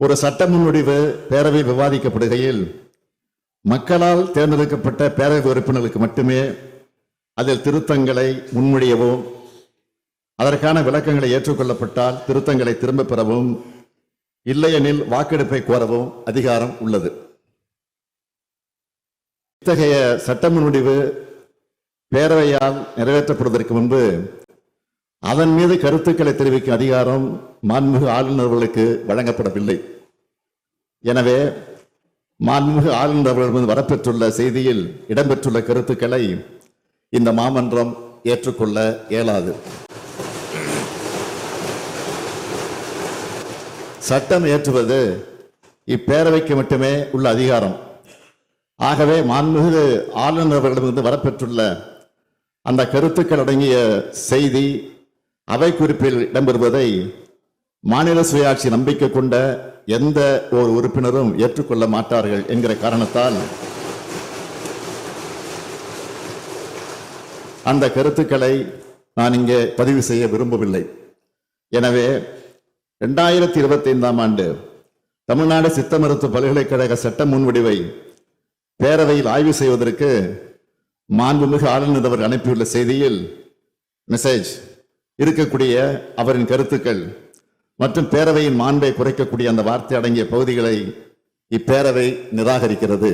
ஒரு சட்ட முன்வடிவு பேரவை விவாதிக்கப்படுகையில் மக்களால் தேர்ந்தெடுக்கப்பட்ட பேரவை உறுப்பினர்களுக்கு மட்டுமே அதில் திருத்தங்களை முன்மொழியவும் அதற்கான விளக்கங்களை ஏற்றுக்கொள்ளப்பட்டால் திருத்தங்களை திரும்பப் பெறவும் இல்லையெனில் வாக்கெடுப்பை கோரவும் அதிகாரம் உள்ளது. இத்தகைய சட்ட முன்வடிவு பேரவையால் நிறைவேற்றப்படுவதற்கு முன்பு அதன் மீது கருத்துக்களை தெரிவிக்கும் அதிகாரம் மாண்புமிகு ஆளுநர்களுக்கு வழங்கப்படவில்லை. எனவே மாண்புமிகு ஆளுநர்களிடமிருந்து வரப்பெற்றுள்ள செய்தியில் இடம்பெற்றுள்ள கருத்துக்களை இந்த மாமன்றம் ஏற்றுக்கொள்ள இயலாது. சட்டம் ஏற்றுவது இப்பேரவைக்கு மட்டுமே உள்ள அதிகாரம். ஆகவே மாண்புமிகு ஆளுநர்களிடமிருந்து வரப்பெற்றுள்ள அந்த கருத்துக்கள் அடங்கிய செய்தி அவை குறிப்பில் இடம்பெறுவதை மாநில சுயாட்சி நம்பிக்கை கொண்ட எந்த ஒரு உறுப்பினரும் ஏற்றுக்கொள்ள மாட்டார்கள் என்கிற காரணத்தால் அந்த கருத்துக்களை நான் இங்கே பதிவு செய்ய விரும்பவில்லை. எனவே ரெண்டாயிரத்தி இருபத்தி ஐந்தாம் ஆண்டு தமிழ்நாடு சித்த மருத்துவ பல்கலைக்கழக சட்ட முன்வடிவை பேரவையில் ஆய்வு செய்வதற்கு மாண்புமிகு ஆளுநர் அவர் அனுப்பியுள்ள செய்தியில் மெசேஜ் இருக்கக்கூடிய அவரின் கருத்துக்கள் மற்றும் பேரவையின் மாண்பை குறைக்கக்கூடிய அந்த வார்த்தை அடங்கிய பகுதிகளை இப்பேரவை நிராகரிக்கிறது.